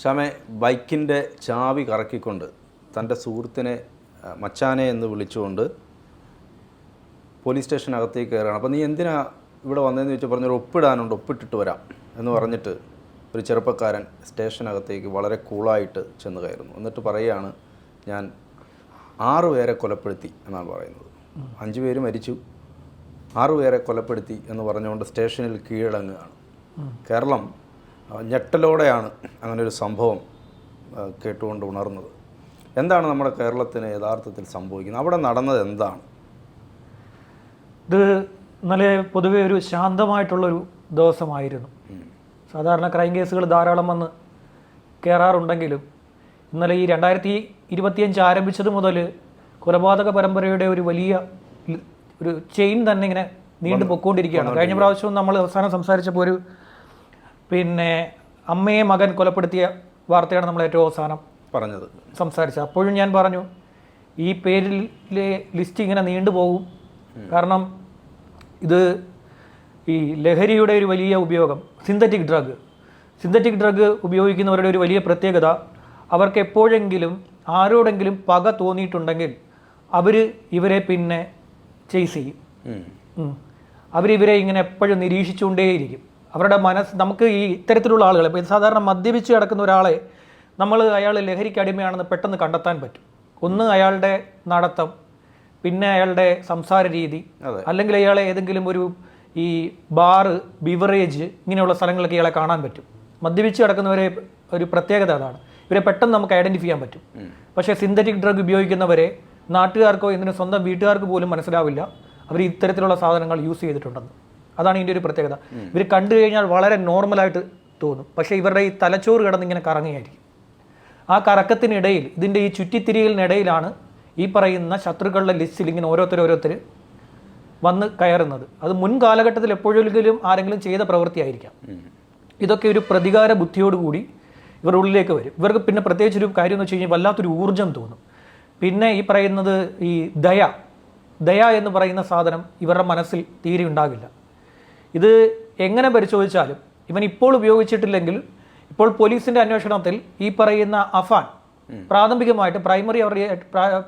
ഷമെ ബൈക്കിന്റെ ചാവി കറക്കിക്കൊണ്ട് തന്റെ സുഹൃത്തിനെ മച്ചാനെ എന്ന് വിളിച്ചുകൊണ്ട് പോലീസ് സ്റ്റേഷനകത്തേക്ക് കയറുകയാണ്. അപ്പോൾ നീ എന്തിനാ ഇവിടെ വന്നതെന്ന് ചോദിച്ചാൽ പറഞ്ഞൊരു ഒപ്പിടാനുണ്ട് ഒപ്പിട്ടിട്ട് വരാം എന്ന് പറഞ്ഞിട്ട് ഒരു ചെറുപ്പക്കാരൻ സ്റ്റേഷനകത്തേക്ക് വളരെ കൂളായിട്ട് ചെന്ന് കയറുന്നു. എന്നിട്ട് പറയുകയാണ് ഞാൻ ആറ് പേരെ കൊലപ്പെടുത്തി എന്നാണ് പറയുന്നത്. അഞ്ച് പേര് മരിച്ചു. ആറ് പേരെ കൊലപ്പെടുത്തി എന്ന് പറഞ്ഞുകൊണ്ട് സ്റ്റേഷനിൽ കീഴടങ്ങുകയാണ്. കേരളം ഞെട്ടലോടെയാണ് അങ്ങനെ ഒരു സംഭവം കേട്ടുകൊണ്ട് ഉണർന്നത്. എന്താണ് നമ്മുടെ കേരളത്തിന് യഥാർത്ഥത്തിൽ സംഭവിക്കുന്നത്? അവിടെ നടന്നത് എന്താണ്? ഇത് ഇന്നലെ പൊതുവേ ഒരു ശാന്തമായിട്ടുള്ളൊരു ദിവസമായിരുന്നു. സാധാരണ ക്രൈം കേസുകൾ ധാരാളം വന്ന് കയറാറുണ്ടെങ്കിലും ഇന്നലെ ഈ രണ്ടായിരത്തി ഇരുപത്തിയഞ്ച് ആരംഭിച്ചത് മുതൽ കൊലപാതക പരമ്പരയുടെ ഒരു വലിയ ഒരു ചെയിൻ തന്നെ ഇങ്ങനെ നീണ്ടു പൊക്കോണ്ടിരിക്കുകയാണ്. കഴിഞ്ഞ പ്രാവശ്യവും നമ്മൾ അവസാനം സംസാരിച്ചപ്പോൾ ഒരു പിന്നെ അമ്മയെ മകൻ കൊലപ്പെടുത്തിയ വാർത്തയാണ് നമ്മൾ ഏറ്റവും അവസാനം പറഞ്ഞത്. സംസാരിച്ചത്. അപ്പോഴും ഞാൻ പറഞ്ഞു ഈ പേരിലെ ലിസ്റ്റ് ഇങ്ങനെ നീണ്ടുപോകും കാരണം ഇത് ഈ ലഹരിയുടെ ഒരു വലിയ ഉപയോഗം സിന്തറ്റിക് ഡ്രഗ് സിന്തറ്റിക് ഡ്രഗ് ഉപയോഗിക്കുന്നവരുടെ ഒരു വലിയ പ്രത്യേകത അവർക്ക് എപ്പോഴെങ്കിലും ആരോടെങ്കിലും പക തോന്നിയിട്ടുണ്ടെങ്കിൽ അവർ ഇവരെ പിന്നെ ചെയ്സ് ചെയ്യും. അവരിവരെ ഇങ്ങനെ എപ്പോഴും നിരീക്ഷിച്ചുകൊണ്ടേയിരിക്കും. അവരുടെ മനസ്സ് നമുക്ക് ഈ ഇത്തരത്തിലുള്ള ആളുകൾ ഇപ്പോൾ സാധാരണ മദ്യപിച്ച് കിടക്കുന്ന ഒരാളെ നമ്മൾ അയാൾ ലഹരിക്ക് അടിമയാണെന്ന് പെട്ടെന്ന് കണ്ടെത്താൻ പറ്റും. ഒന്ന് അയാളുടെ നടത്തം പിന്നെ അയാളുടെ സംസാര രീതി അല്ലെങ്കിൽ അയാളെ ഏതെങ്കിലും ഒരു ഈ ബാറ് ബിവറേജ് ഇങ്ങനെയുള്ള സ്ഥലങ്ങളൊക്കെ ഇയാളെ കാണാൻ പറ്റും. മദ്യപിച്ച് കിടക്കുന്നവരെ ഒരു പ്രത്യേകത അതാണ്. ഇവരെ പെട്ടെന്ന് നമുക്ക് ഐഡന്റിഫൈ ചെയ്യാൻ പറ്റും. പക്ഷേ സിന്തറ്റിക് ഡ്രഗ് ഉപയോഗിക്കുന്നവരെ നാട്ടുകാർക്കോ എന്തിനും സ്വന്തം വീട്ടുകാർക്ക് പോലും മനസ്സിലാവില്ല. അവർ ഇത്തരത്തിലുള്ള സാധനങ്ങൾ യൂസ് ചെയ്തിട്ടുണ്ടെന്ന്. അതാണ് ഇതിന്റെ ഒരു പ്രത്യേകത. ഇവർ കണ്ടു കഴിഞ്ഞാൽ വളരെ നോർമലായിട്ട് തോന്നും. പക്ഷേ ഇവരുടെ ഈ തലച്ചോറ് കിടന്നിങ്ങനെ കറങ്ങിയായിരിക്കും കറങ്ങുകയായിരിക്കും. ആ കറക്കത്തിനിടയിൽ ഇതിന്റെ ഈ ചുറ്റിത്തിരിയലിനിടയിലാണ് ഈ പറയുന്ന ശത്രുക്കളുടെ ലിസ്റ്റിൽ ഇങ്ങനെ ഓരോരുത്തർ ഓരോരുത്തർ വന്ന് കയറുന്നത്. അത് മുൻ കാലഘട്ടത്തിൽ എപ്പോഴെങ്കിലും ആരെങ്കിലും ചെയ്ത പ്രവൃത്തിയായിരിക്കാം. ഇതൊക്കെ ഒരു പ്രതികാര ബുദ്ധിയോടുകൂടി ഇവരുടെ ഉള്ളിലേക്ക് വരും. ഇവർക്ക് പിന്നെ പ്രത്യേകിച്ച് ഒരു കാര്യം എന്ന് വെച്ച് കഴിഞ്ഞാൽ വല്ലാത്തൊരു ഊർജം തോന്നും. പിന്നെ ഈ പറയുന്നത് ഈ ദയ ദയ എന്ന് പറയുന്ന സാധനം ഇവരുടെ മനസ്സിൽ തീരെ ഉണ്ടാകില്ല. ഇത് എങ്ങനെ പരിശോധിച്ചാലും ഇവൻ ഇപ്പോൾ ഉപയോഗിച്ചിട്ടില്ലെങ്കിൽ ഇപ്പോൾ പോലീസിന്റെ അന്വേഷണത്തിൽ ഈ പറയുന്ന അഫാൻ പ്രാഥമികമായിട്ട് പ്രൈമറി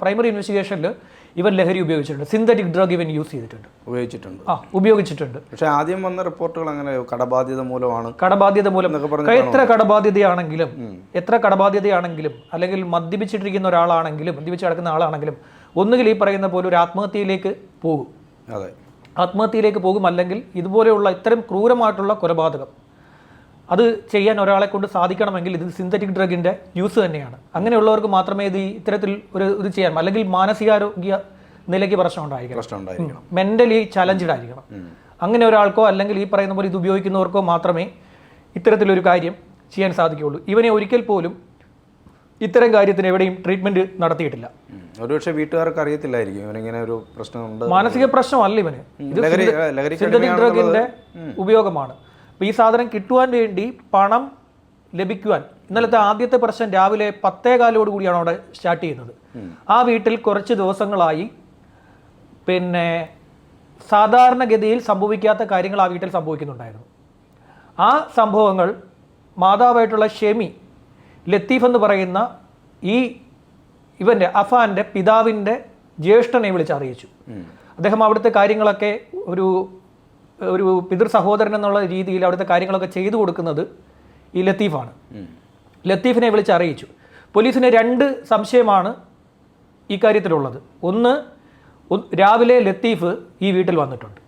പ്രൈമറി ഇൻവെസ്റ്റിഗേഷനിൽ ഇവൻ ലഹരി ഉപയോഗിച്ചിട്ടുണ്ട്. സിന്തറ്റിക് ഡ്രഗ് ഇവൻ യൂസ് ചെയ്തിട്ടുണ്ട്. ഉപയോഗിച്ചിട്ടുണ്ട്. ആ ഉപയോഗിച്ചിട്ടുണ്ട്. പക്ഷെ ആദ്യം വന്ന റിപ്പോർട്ടുകൾ അങ്ങനെ കടബാധ്യത മൂലമാണ് കടബാധ്യത മൂലം. എത്ര കടബാധ്യതയാണെങ്കിലും എത്ര കടബാധ്യതയാണെങ്കിലും അല്ലെങ്കിൽ മദ്യപിച്ചിട്ടിരിക്കുന്ന ഒരാളാണെങ്കിലും മദ്യപിച്ച് കിടക്കുന്ന ആളാണെങ്കിലും ഒന്നുകിൽ ഈ പറയുന്ന പോലെ ഒരു ആത്മഹത്യയിലേക്ക് പോകും. അതെ. ആത്മഹത്യയിലേക്ക് പോകും അല്ലെങ്കിൽ ഇതുപോലെയുള്ള ഇത്തരം ക്രൂരമായിട്ടുള്ള കൊലപാതകം. അത് ചെയ്യാൻ ഒരാളെ കൊണ്ട് സാധിക്കണമെങ്കിൽ ഇത് സിന്തറ്റിക് ഡ്രഗിന്റെ യൂസ് തന്നെയാണ്. അങ്ങനെയുള്ളവർക്ക് മാത്രമേ ഇത് ഇത്തരത്തിൽ ഒരു ഇത് ചെയ്യാൻ അല്ലെങ്കിൽ മാനസികാരോഗ്യ നിലയ്ക്ക് പ്രശ്നം ഉണ്ടായിരിക്കണം. മെന്റലി ചലഞ്ചഡ് ആയിരിക്കണം. അങ്ങനെ ഒരാൾക്കോ അല്ലെങ്കിൽ ഈ പറയുന്ന പോലെ ഇത് ഉപയോഗിക്കുന്നവർക്കോ മാത്രമേ ഇത്തരത്തിലൊരു കാര്യം ചെയ്യാൻ സാധിക്കുകയുള്ളൂ. ഇവനെ ഒരിക്കൽ പോലും ഇത്തരം കാര്യത്തിന് എവിടെയും ട്രീറ്റ്മെന്റ് നടത്തിയിട്ടില്ല. ഒരുപക്ഷെ വീട്ടുകാർക്ക് അറിയത്തില്ലായിരിക്കും ഇവനിങ്ങനെ ഒരു പ്രശ്നമുണ്ട്. മാനസിക പ്രശ്നമല്ല ഇവന്. സിന്തറ്റിക് ഡ്രഗിന്റെ ഉപയോഗമാണ്. അപ്പൊ ഈ സാധനം കിട്ടുവാൻ വേണ്ടി പണം ലഭിക്കുവാൻ ഇന്നലത്തെ ആദ്യത്തെ പ്രശ്നം രാവിലെ പത്തേകാലോട് കൂടിയാണ് അവിടെ സ്റ്റാർട്ട് ചെയ്യുന്നത്. ആ വീട്ടിൽ കുറച്ച് ദിവസങ്ങളായി പിന്നെ സാധാരണഗതിയിൽ സംഭവിക്കാത്ത കാര്യങ്ങൾ ആ വീട്ടിൽ സംഭവിക്കുന്നുണ്ടായിരുന്നു. ആ സംഭവങ്ങൾ മാതാവായിട്ടുള്ള ഷെമി ലത്തീഫ് എന്ന് പറയുന്ന ഈ ഇവന്റെ അഫാന്റെ പിതാവിന്റെ ജ്യേഷ്ഠനെ വിളിച്ച് അറിയിച്ചു അദ്ദേഹം അവിടുത്തെ കാര്യങ്ങളൊക്കെ ഒരു ഒരു പിതൃ സഹോദരൻ എന്നുള്ള രീതിയിൽ അവിടുത്തെ കാര്യങ്ങളൊക്കെ ചെയ്തു കൊടുക്കുന്നത് ഈ ലത്തീഫാണ്. ലത്തീഫിനെ വിളിച്ച് അറിയിച്ചു പോലീസിന് രണ്ട് സംശയമാണ് ഈ കാര്യത്തിലുള്ളത്. ഒന്ന് ഒന്ന് രാവിലെ ലത്തീഫ് ഈ വീട്ടിൽ വന്നിട്ടുണ്ട്.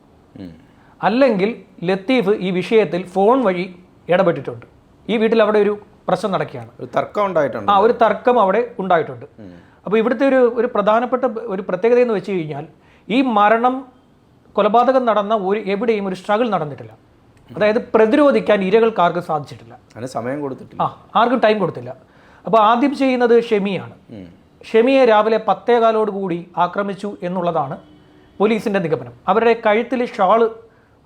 അല്ലെങ്കിൽ ലത്തീഫ് ഈ വിഷയത്തിൽ ഫോൺ വഴി ഇടപെട്ടിട്ടുണ്ട്. ഈ വീട്ടിൽ അവിടെ ഒരു പ്രശ്നം നടക്കുകയാണ്. ഒരു തർക്കം ഉണ്ടായിട്ടുണ്ട്. ആ ഒരു തർക്കം അവിടെ ഉണ്ടായിട്ടുണ്ട്. അപ്പോൾ ഇവിടുത്തെ ഒരു ഒരു പ്രധാനപ്പെട്ട ഒരു പ്രത്യേകത എന്ന് വെച്ച് കഴിഞ്ഞാൽ ഈ മരണം കൊലപാതകം നടന്ന ഒരു എവിടെയും ഒരു സ്ട്രഗിൾ നടന്നിട്ടില്ല. അതായത് പ്രതിരോധിക്കാൻ ഇരകൾക്ക് ആർക്കും സാധിച്ചിട്ടില്ല. അതിന് സമയം കൊടുത്തിട്ടില്ല. ആ ആർക്കും ടൈം കൊടുത്തില്ല. അപ്പോൾ ആദ്യം ചെയ്യുന്നത് ഷെമിയാണ്. ഷെമിയെ രാവിലെ പത്തേകാലോട് കൂടി ആക്രമിച്ചു എന്നുള്ളതാണ് പോലീസിന്റെ നിഗമനം. അവരുടെ കഴുത്തിൽ ഷാൾ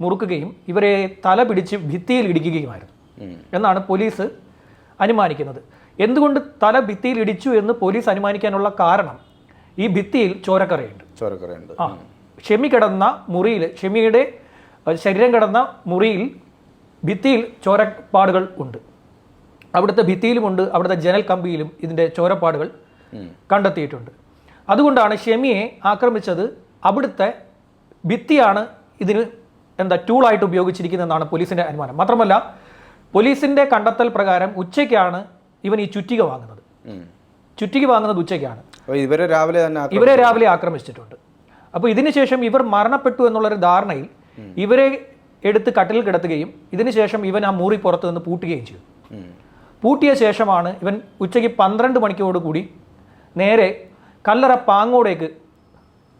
മുറുക്കുകയും ഇവരെ തല പിടിച്ച് ഭിത്തിയിൽ ഇടിക്കുകയുമായിരുന്നു. എന്നാണ് പോലീസ് അനുമാനിക്കുന്നത്. എന്തുകൊണ്ട് തല ഭിത്തിയിൽ ഇടിച്ചു എന്ന് പോലീസ് അനുമാനിക്കാനുള്ള കാരണം? ഈ ഭിത്തിയിൽ ചോരക്കറയുണ്ട്. ചോരക്കറയുണ്ട്. ആ ഷെമി കിടന്ന മുറിയിൽ ഷെമിയുടെ ശരീരം കിടന്ന മുറിയിൽ ഭിത്തിയിൽ ചോരപ്പാടുകൾ ഉണ്ട്. അവിടുത്തെ ഭിത്തിയിലുമുണ്ട് അവിടുത്തെ ജനൽ കമ്പിയിലും ഇതിന്റെ ചോരപ്പാടുകൾ. കണ്ടെത്തിയിട്ടുണ്ട്. അതുകൊണ്ടാണ് ഷെമിയെ ആക്രമിച്ചത് അവിടുത്തെ ഭിത്തിയാണ് ഇതിന് എന്താ ടൂളായിട്ട് ഉപയോഗിച്ചിരിക്കുന്നതെന്നാണ് പോലീസിന്റെ അനുമാനം. മാത്രമല്ല പോലീസിന്റെ കണ്ടെത്തൽ പ്രകാരം ഉച്ചയ്ക്കാണ് ഇവൻ ഈ ചുറ്റിക വാങ്ങുന്നത്. ചുറ്റിക വാങ്ങുന്നത് ഉച്ചയ്ക്കാണ്. ഇവരെ രാവിലെ തന്നെ ഇവരെ രാവിലെ ആക്രമിച്ചിട്ടുണ്ട്. അപ്പോൾ ഇതിനുശേഷം ഇവർ മരണപ്പെട്ടു എന്നുള്ളൊരു ധാരണയിൽ ഇവരെ എടുത്ത് കട്ടിൽ കിടത്തുകയും ഇതിനുശേഷം ഇവൻ ആ മുറി പുറത്ത് നിന്ന് പൂട്ടുകയും ചെയ്തു. പൂട്ടിയ ശേഷമാണ് ഇവൻ ഉച്ചയ്ക്ക് പന്ത്രണ്ട് മണിക്കോട് കൂടി നേരെ കല്ലറ പാങ്ങോടേക്ക്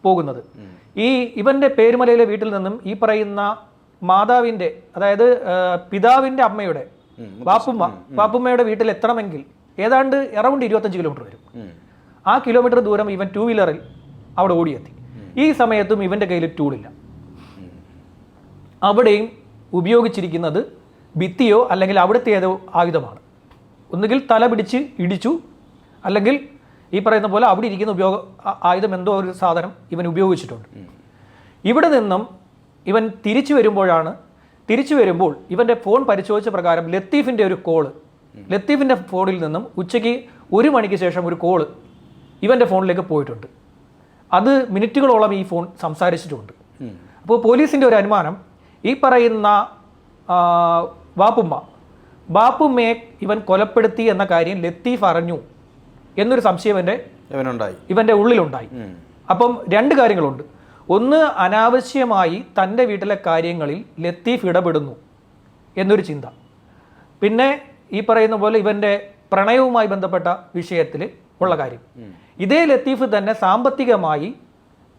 പോകുന്നത്. ഈ ഇവന്റെ പേരുമലയിലെ വീട്ടിൽ നിന്നും ഈ പറയുന്ന മാതാവിന്റെ അതായത് പിതാവിന്റെ അമ്മയുടെ വാപ്പുമ്മ വാപ്പുമ്മയുടെ വീട്ടിൽ എത്തണമെങ്കിൽ ഏതാണ്ട് അറൗണ്ട് ഇരുപത്തഞ്ച് കിലോമീറ്റർ വരും. ആ കിലോമീറ്റർ ദൂരം ഇവൻ ടൂ വീലറിൽ അവിടെ ഓടിയെത്തി. ഈ സമയത്തും ഇവന്റെ കയ്യിൽ ടൂളില്ല അവിടെയും ഉപയോഗിച്ചിരിക്കുന്നത് ഭിത്തിയോ അല്ലെങ്കിൽ അവിടുത്തെ ഏതോ ആയുധമാണ്. ഒന്നുകിൽ തല പിടിച്ച് ഇടിച്ചു അല്ലെങ്കിൽ ഈ പറയുന്ന പോലെ അവിടെ ഇരിക്കുന്ന ഉപയോഗ ആയുധം എന്തോ ഒരു സാധനം ഇവൻ ഉപയോഗിച്ചിട്ടുണ്ട്. ഇവിടെ നിന്നും ഇവൻ തിരിച്ചു വരുമ്പോഴാണ് തിരിച്ചു വരുമ്പോൾ ഇവന്റെ ഫോൺ പരിശോധിച്ച പ്രകാരം ലത്തീഫിന്റെ ഒരു കോൾ ലത്തീഫിന്റെ ഫോണിൽ നിന്നും ഉച്ചയ്ക്ക് ഒരു മണിക്ക് ശേഷം ഒരു കോൾ ഇവന്റെ ഫോണിലേക്ക് പോയിട്ടുണ്ട്. അത് മിനിറ്റുകളോളം ഈ ഫോൺ സംസാരിച്ചിട്ടുണ്ട്. അപ്പോൾ പോലീസിന്റെ ഒരു അനുമാനം ഈ പറയുന്ന ബാപ്പുമ്മ ബാപ്പുമ്മയെ ഇവൻ കൊലപ്പെടുത്തി എന്ന കാര്യം ലത്തീഫ് അറിഞ്ഞു എന്നൊരു സംശയം എന്റെ ഇവനുണ്ടായി. ഇവന്റെ ഉള്ളിലുണ്ടായി. അപ്പം രണ്ട് കാര്യങ്ങളുണ്ട്. ഒന്ന് അനാവശ്യമായി തന്റെ വീട്ടിലെ കാര്യങ്ങളിൽ ലത്തീഫ് ഇടപെടുന്നു എന്നൊരു ചിന്ത. പിന്നെ ഈ പറയുന്ന പോലെ ഇവന്റെ പ്രണയവുമായി ബന്ധപ്പെട്ട വിഷയത്തിൽ ഉള്ള കാര്യം. ഇതേ ലത്തീഫ് തന്നെ സാമ്പത്തികമായി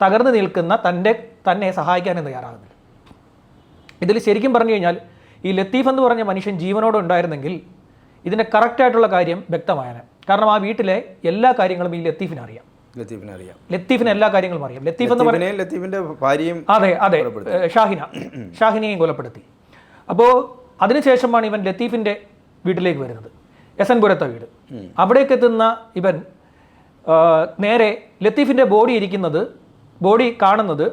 തകർന്നു നിൽക്കുന്ന തന്റെ തന്നെ സഹായിക്കാനും തയ്യാറാകുന്നില്ല. ഇതിൽ ശരിക്കും പറഞ്ഞു കഴിഞ്ഞാൽ ഈ ലത്തീഫ് എന്ന് പറഞ്ഞ മനുഷ്യൻ ജീവനോടെ ഉണ്ടായിരുന്നെങ്കിൽ ഇതിന്റെ കറക്റ്റായിട്ടുള്ള കാര്യം വ്യക്തമായാണ് കാരണം ആ വീട്ടിലെ എല്ലാ കാര്യങ്ങളും ഈ ലത്തീഫിന് അറിയാം ലത്തീഫിനെ അറിയാം. ലത്തീഫിന് എല്ലാ കാര്യങ്ങളും അറിയാം. ലത്തീഫ് എന്ന് പറയുന്നത് ലത്തീഫിന്റെ ഭാര്യയും അതെ അതെ ഷാഹിന. ഷാഹിനെയും കൊലപ്പെടുത്തി. അപ്പോൾ അതിനുശേഷമാണ് ഇവൻ ലത്തീഫിന്റെ വീട്ടിലേക്ക് വരുന്നത്. എസ് എൻ പുരത്തെ വീട് അവിടേക്ക് എത്തുന്ന ഇവൻ നേരെ ലത്തീഫിന്റെ ബോഡി ഇരിക്കുന്നത് ബോഡി കാണുന്നത്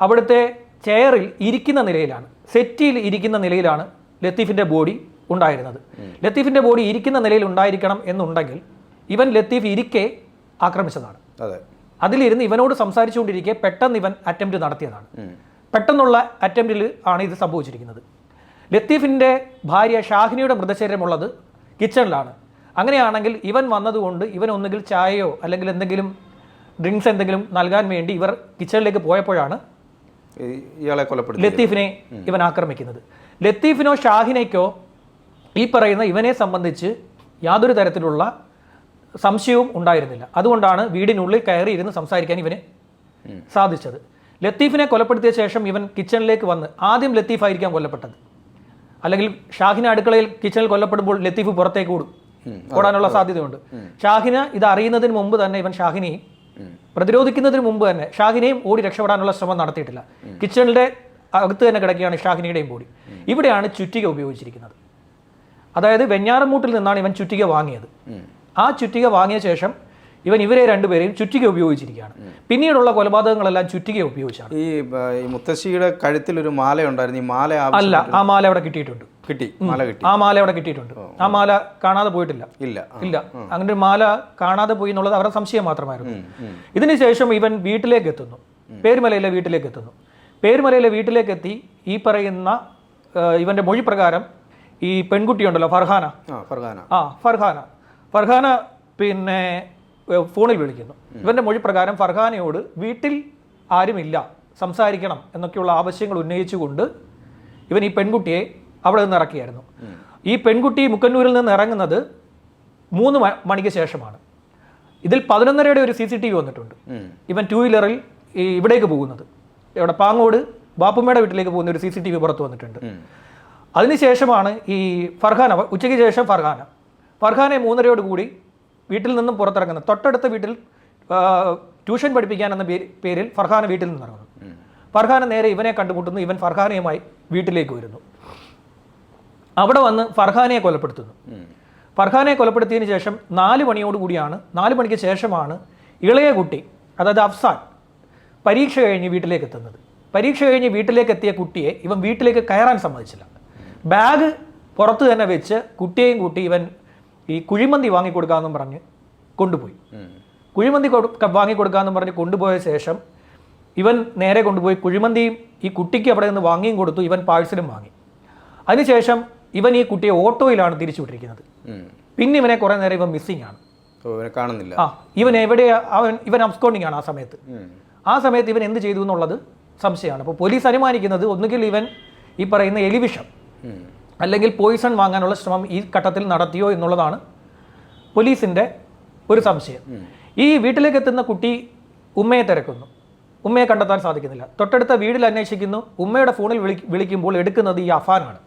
അവിടുത്തെ ചെയറിൽ ഇരിക്കുന്ന നിലയിലാണ്. സെറ്റിയിൽ ഇരിക്കുന്ന നിലയിലാണ് ലത്തീഫിന്റെ ബോഡി ഉണ്ടായിരുന്നത്. ലത്തീഫിന്റെ ബോഡി ഇരിക്കുന്ന നിലയിൽ ഉണ്ടായിരിക്കണം എന്നുണ്ടെങ്കിൽ ഇവൻ ലത്തീഫ് ഇരിക്കെ ആക്രമിച്ചതാണ്. അതിലിരുന്ന് ഇവനോട് സംസാരിച്ചുകൊണ്ടിരിക്കെ പെട്ടെന്ന് ഇവൻ അറ്റംപ്റ്റ് നടത്തിയതാണ്. പെട്ടെന്നുള്ള അറ്റംപ്റ്റിൽ ആണ് ഇത് സംഭവിച്ചിരിക്കുന്നത്. ലത്തീഫിന്റെ ഭാര്യ ഷാഹിനിയുടെ മൃതശരീരമുള്ളത് കിച്ചണിലാണ്. അങ്ങനെയാണെങ്കിൽ ഇവൻ വന്നതുകൊണ്ട് ഇവൻ ഒന്നുകിൽ ചായയോ അല്ലെങ്കിൽ എന്തെങ്കിലും ഡ്രിങ്ക്സ് എന്തെങ്കിലും നൽകാൻ വേണ്ടി ഇവർ കിച്ചണിലേക്ക് പോയപ്പോഴാണ് ഇയാളെ കൊലപ്പെടുത്തി ലത്തീഫിനെ ഇവൻ ആക്രമിക്കുന്നത്. ലത്തീഫിനോ ഷാഹിനയ്ക്കോ ഈ പറയുന്ന ഇവനെ സംബന്ധിച്ച് യാതൊരു തരത്തിലുള്ള സംശയവും ഉണ്ടായിരുന്നില്ല. അതുകൊണ്ടാണ് വീടിനുള്ളിൽ കയറി ഇരുന്ന് സംസാരിക്കാൻ ഇവന് സാധിച്ചത്. ലത്തീഫിനെ കൊലപ്പെടുത്തിയ ശേഷം ഇവൻ കിച്ചണിലേക്ക് വന്ന് ആദ്യം ലത്തീഫായിരിക്കാം കൊല്ലപ്പെട്ടത്. അല്ലെങ്കിൽ ഷാഹിന അടുക്കളയിൽ കിച്ചണിൽ കൊല്ലപ്പെടുമ്പോൾ ലത്തീഫ് പുറത്തേക്ക് ഓടും. ഓടാനുള്ള സാധ്യതയുണ്ട്. ഷാഹിന ഇത് അറിയുന്നതിന് മുമ്പ് തന്നെ ഇവൻ ഷാഹിനെയും പ്രതിരോധിക്കുന്നതിന് മുമ്പ് തന്നെ ഷാഹിനെയും ഓടി രക്ഷപ്പെടാനുള്ള ശ്രമം നടത്തിയിട്ടില്ല. കിച്ചണിന്റെ അകത്ത് തന്നെ കിടക്കുകയാണ് ഷാഹിനിയുടെയും ബോഡി ഇവിടെയാണ് ചുറ്റിക ഉപയോഗിച്ചിരിക്കുന്നത്. അതായത് വെഞ്ഞാറമൂട്ടിൽ നിന്നാണ് ഇവൻ ചുറ്റിക വാങ്ങിയത്. ആ ചുറ്റിക വാങ്ങിയ ശേഷം ഇവൻ ഇവരെ രണ്ടുപേരെയും ചുറ്റിക ഉപയോഗിച്ചിരിക്കുകയാണ്. പിന്നീടുള്ള കൊലപാതകങ്ങളെല്ലാം ചുറ്റിക ഉപയോഗിച്ചാണ്. ഈ മുത്തശ്ശിയുടെ കഴുത്തിൽ ഒരു മാല ഉണ്ടായിരുന്നു ഈ മാല അല്ല ആ മാല അവിടെ കിട്ടിയിട്ടുണ്ട്. കിട്ടി മാല കിട്ടി. ആ മാല അവിടെ കിട്ടിയിട്ടുണ്ട്. ആ മാല കാണാതെ പോയിട്ടില്ല. ഇല്ല. ഇല്ല. അങ്ങനെ ഒരു മാല കാണാതെ പോയി എന്നുള്ളത് അവരുടെ സംശയം മാത്രമായിരുന്നു. ഇതിനുശേഷം ഇവൻ വീട്ടിലേക്ക് എത്തുന്നു. പേരുമലയിലെ വീട്ടിലേക്ക് എത്തുന്നു. പേരുമലയിലെ വീട്ടിലേക്ക് എത്തി ഈ പറയുന്ന ഇവന്റെ മൊഴി പ്രകാരം ഈ പെൺകുട്ടിയുണ്ടല്ലോ ഫർഹാന. ഫർഹാന. ആ ഫർഹാന. ഫർഹാന പിന്നെ ഫോണിൽ വിളിക്കുന്നു. ഇവന്റെ മൊഴി പ്രകാരം ഫർഹാനയോട് വീട്ടിൽ ആരുമില്ല സംസാരിക്കണം എന്നൊക്കെയുള്ള ആവശ്യങ്ങൾ ഉന്നയിച്ചുകൊണ്ട് ഇവൻ ഈ പെൺകുട്ടിയെ അവിടെ നിന്ന് ഇറക്കിയായിരുന്നു. ഈ പെൺകുട്ടി മുക്കന്നൂരിൽ നിന്ന് ഇറങ്ങുന്നത് മൂന്ന് മണിക്ക് ശേഷമാണ്. ഇതിൽ പതിനൊന്നരയുടെ ഒരു സി സി ടി വി വന്നിട്ടുണ്ട്. ഇവൻ ടൂ വീലറിൽ ഈ ഇവിടേക്ക് പോകുന്നത്. ഇവിടെ പാങ്ങോട് ബാപ്പുമ്മയുടെ വീട്ടിലേക്ക് പോകുന്ന ഒരു സി സി ടി വി പുറത്ത് വന്നിട്ടുണ്ട്. അതിനുശേഷമാണ് ഈ ഫർഹാന ഉച്ചയ്ക്ക് ശേഷം ഫർഹാന ഫർഹാനെ മൂന്നരയോട് കൂടി വീട്ടിൽ നിന്നും പുറത്തിറങ്ങുന്നു. തൊട്ടടുത്ത വീട്ടിൽ ട്യൂഷൻ പഠിപ്പിക്കാൻ എന്ന പേരിൽ ഫർഹാന വീട്ടിൽ നിന്ന് ഇറങ്ങുന്നു. ഫർഹാന നേരെ ഇവനെ കണ്ടുമുട്ടുന്നു. ഇവൻ ഫർഹാനയുമായി വീട്ടിലേക്ക് വരുന്നു. അവിടെ വന്ന് ഫർഹാനയെ കൊലപ്പെടുത്തുന്നു. ഫർഹാനെ കൊലപ്പെടുത്തിയതിന് ശേഷം നാല് മണിയോടുകൂടിയാണ് നാല് മണിക്ക് ശേഷമാണ് ഇളയ കുട്ടി അതായത് അഫ്സാൻ പരീക്ഷ കഴിഞ്ഞ് വീട്ടിലേക്ക് എത്തുന്നത്. പരീക്ഷ കഴിഞ്ഞ് വീട്ടിലേക്ക് എത്തിയ കുട്ടിയെ ഇവൻ വീട്ടിലേക്ക് കയറാൻ സമ്മതിച്ചില്ല. ബാഗ് പുറത്ത് തന്നെ വെച്ച് കുട്ടിയെയും കൂട്ടി ഇവൻ ഈ കുഴിമന്തി വാങ്ങിക്കൊടുക്കാമെന്നും പറഞ്ഞ് കൊണ്ടുപോയി. കുഴിമന്തി കൊടുക്ക വാങ്ങിക്കൊടുക്കാമെന്നും പറഞ്ഞ് കൊണ്ടുപോയ ശേഷം ഇവൻ നേരെ കൊണ്ടുപോയി കുഴിമന്തിയും ഈ കുട്ടിക്ക് അവിടെ നിന്ന് വാങ്ങിയും കൊടുത്തു ഇവൻ പാഴ്സലും വാങ്ങി. അതിനുശേഷം ഇവൻ ഈ കുട്ടിയെ ഓട്ടോയിലാണ് തിരിച്ചു വിട്ടിരിക്കുന്നത് പിന്നെ ഇവനെ കുറേ നേരം ഇവൻ മിസ്സിംഗ് ആണ്. കാണുന്നില്ല. ആ ഇവൻ എവിടെ അവൻ ഇവൻ അബ്സ്കോണ്ടിങ് ആണ് ആ സമയത്ത്. ആ സമയത്ത് ഇവൻ എന്ത് ചെയ്തു എന്നുള്ളത് സംശയമാണ്. അപ്പോൾ പോലീസ് അനുമാനിക്കുന്നത് ഒന്നുകിൽ ഇവൻ ഈ പറയുന്ന എലിവിഷം. അല്ലെങ്കിൽ പോയിസൺ വാങ്ങാനുള്ള ശ്രമം ഈ ഘട്ടത്തിൽ നടത്തിയോ എന്നുള്ളതാണ് പോലീസിന്റെ ഒരു സംശയം. ഈ വീട്ടിലേക്ക് എത്തുന്ന കുട്ടി ഉമ്മയെ തിരക്കുന്നു. ഉമ്മയെ കണ്ടെത്താൻ സാധിക്കുന്നില്ല. തൊട്ടടുത്ത വീട്ടിൽ അന്വേഷിക്കുന്നു. ഉമ്മയുടെ ഫോണിൽ വിളി വിളിക്കുമ്പോൾ എടുക്കുന്നത് ഈ അഫാനാണ്.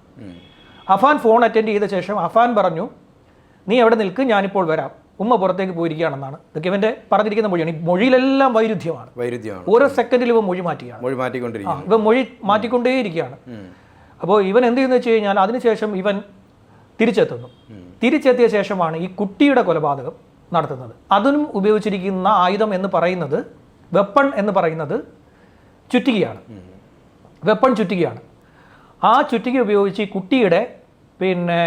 അഫാൻ ഫോൺ അറ്റൻഡ് ചെയ്ത ശേഷം അഫാൻ പറഞ്ഞു നീ എവിടെ നിൽക്ക്? ഞാനിപ്പോൾ വരാം. ഉമ്മ പുറത്തേക്ക് പോയിരിക്കുകയാണെന്നാണ്. ഇതൊക്കെ ഇവന്റെ പറഞ്ഞിരിക്കുന്ന മൊഴിയാണ്. ഈ മൊഴിയിലെല്ലാം വൈരുദ്ധ്യമാണ്. വൈരുദ്ധ്യമാണ്. ഓരോ സെക്കൻഡിൽ ഇവ മൊഴി മാറ്റുകയാണ് മൊഴി മാറ്റിക്കൊണ്ടിരിക്കുകയാണ്. ഇവ മൊഴി മാറ്റിക്കൊണ്ടേയിരിക്കുകയാണ്. അപ്പോൾ ഇവൻ എന്ത് ചെയ്യുന്നു വെച്ച് കഴിഞ്ഞാൽ അതിനുശേഷം ഇവൻ തിരിച്ചെത്തുന്നു. തിരിച്ചെത്തിയ ശേഷമാണ് ഈ കുട്ടിയുടെ കൊലപാതകം നടത്തുന്നത്. അതിനും ഉപയോഗിച്ചിരിക്കുന്ന ആയുധം എന്ന് പറയുന്നത് വെപ്പൺ എന്ന് പറയുന്നത് ചുറ്റികയാണ്. വെപ്പൺ ചുറ്റികയാണ്. ആ ചുറ്റിക ഉപയോഗിച്ച് ഈ കുട്ടിയുടെ പിന്നെ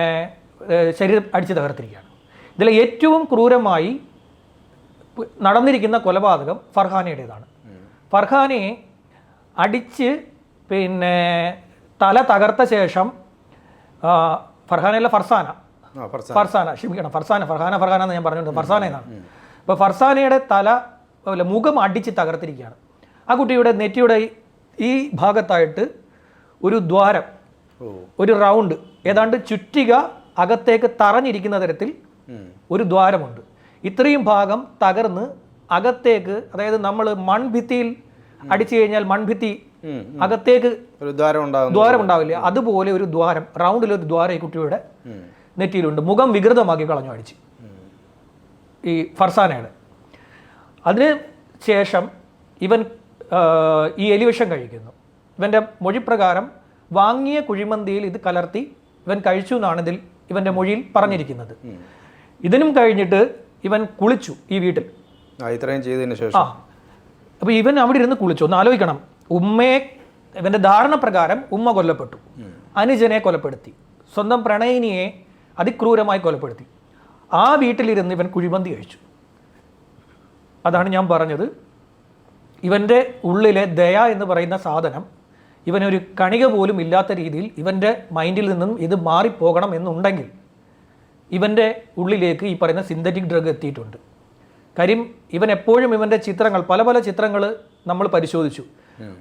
ശരീരം അടിച്ചു തകർത്തിരിക്കുകയാണ്. ഇതിലെ ഏറ്റവും ക്രൂരമായി നടന്നിരിക്കുന്ന കൊലപാതകം ഫർഹാനയുടേതാണ്. ഫർഹാനയെ അടിച്ച് പിന്നെ തല തകർത്ത ശേഷം ഫർഹാനയിലെ ഫർസാന. ഫർസാന. ക്ഷമിക്കണം ഫർസാന ഫർഹാന ഫർഹാന എന്ന് ഞാൻ പറഞ്ഞിട്ടുണ്ട്. ഫർസാന എന്നാണ്. അപ്പോൾ ഫർസാനയുടെ തല അല്ല മുഖം അടിച്ച് തകർത്തിരിക്കുകയാണ്. ആ കുട്ടിയുടെ നെറ്റിയുടെ ഈ- ഭാഗത്തായിട്ട് ഒരു ദ്വാരം ഒരു റൗണ്ട് ഏതാണ്ട് ചുറ്റിക അകത്തേക്ക് തറഞ്ഞിരിക്കുന്ന തരത്തിൽ ഒരു ദ്വാരമുണ്ട്. ഇത്രയും ഭാഗം തകർന്ന് അകത്തേക്ക് അതായത് നമ്മൾ മൺഭിത്തിയിൽ അടിച്ചു കഴിഞ്ഞാൽ മൺഭിത്തി. അകത്തേക്ക് ഒരു ദ്വാരം ഉണ്ടാവില്ല. അതുപോലെ ഒരു ദ്വാരം റൗണ്ടിലൊരു ദ്വാരം ഈ കുട്ടിയുടെ നെറ്റിയിലുണ്ട്. മുഖം വികൃതമാക്കി കളഞ്ഞു അടിച്ച്. ഈ ഫർസാനയുടെ. അതിന് ശേഷം ഇവൻ ഈ എലിവിഷം കഴിക്കുന്നു. ഇവന്റെ മൊഴിപ്രകാരം വാങ്ങിയ കുഴിമന്തിയിൽ ഇത് കലർത്തി ഇവൻ കഴിച്ചു എന്നാണ് ഇതിൽ ഇവന്റെ മൊഴിയിൽ പറഞ്ഞിരിക്കുന്നത്. ഇതിനും കഴിഞ്ഞിട്ട് ഇവൻ കുളിച്ചു ഈ വീട്ടിൽ. ആ ഇത്രയും ചെയ്തതിന് ആ. ശേഷം അപ്പോൾ ഇവൻ അവിടെ ഇരുന്ന് കുളിച്ചു. ഒന്ന് ആലോചിക്കണം. ഉമ്മയെ ഇവന്റെ ധാരണ പ്രകാരം ഉമ്മ കൊല്ലപ്പെട്ടു. അനുജനെ കൊലപ്പെടുത്തി. സ്വന്തം പ്രണയിനിയെ അതിക്രൂരമായി കൊലപ്പെടുത്തി. ആ വീട്ടിലിരുന്ന് ഇവൻ കുഴിമന്തി കഴിച്ചു. അതാണ് ഞാൻ പറഞ്ഞത്. ഇവന്റെ ഉള്ളിലെ ദയ എന്ന് പറയുന്ന സാധനം ഇവനൊരു കണിക പോലും ഇല്ലാത്ത രീതിയിൽ ഇവന്റെ മൈൻഡിൽ നിന്നും ഇത് മാറിപ്പോകണം എന്നുണ്ടെങ്കിൽ ഇവന്റെ ഉള്ളിലേക്ക് ഈ പറയുന്ന സിന്തറ്റിക് ഡ്രഗ് എത്തിയിട്ടുണ്ട്. കാര്യം ഇവൻ എപ്പോഴും ഇവന്റെ ചിത്രങ്ങൾ പല പല ചിത്രങ്ങൾ നമ്മൾ പരിശോധിച്ചു.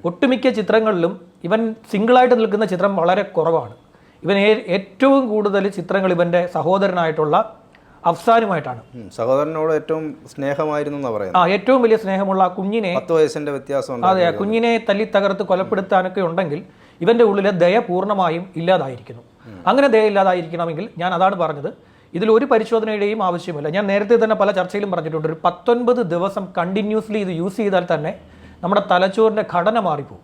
ഒട്ടുമിക്ക ചിത്രങ്ങളിലും ഇവൻ സിംഗിളായിട്ട് നിൽക്കുന്ന ചിത്രം വളരെ കുറവാണ്. ഇവൻ ഏറ്റവും കൂടുതൽ ചിത്രങ്ങൾ ഇവന്റെ സഹോദരനായിട്ടുള്ള അഫ്സാനുമായിട്ടാണ്. സഹോദരനോട് ഏറ്റവും സ്നേഹമായിരുന്നു പറയുന്നത്. ആ ഏറ്റവും വലിയ സ്നേഹമുള്ള ആ കുഞ്ഞിനെ പത്ത് വയസ്സിന്റെ വ്യത്യാസം അതെ കുഞ്ഞിനെ തല്ലി തകർത്ത് കൊലപ്പെടുത്താനൊക്കെ ഉണ്ടെങ്കിൽ ഇവന്റെ ഉള്ളിലെ ദയ പൂർണമായും ഇല്ലാതായിരിക്കുന്നു. അങ്ങനെ ദയ ഇല്ലാതായിരിക്കണമെങ്കിൽ ഞാൻ അതാണ് പറഞ്ഞത്. ഇതിൽ ഒരു പരിശോധനയുടെയും ആവശ്യമില്ല. ഞാൻ നേരത്തെ തന്നെ പല ചർച്ചയിലും പറഞ്ഞിട്ടുണ്ട്. ഒരു പത്തൊൻപത് ദിവസം കണ്ടിന്യൂസ്ലി ഇത് യൂസ് ചെയ്താൽ തന്നെ നമ്മുടെ തലച്ചോറിന്റെ ഘടന മാറിപ്പോകും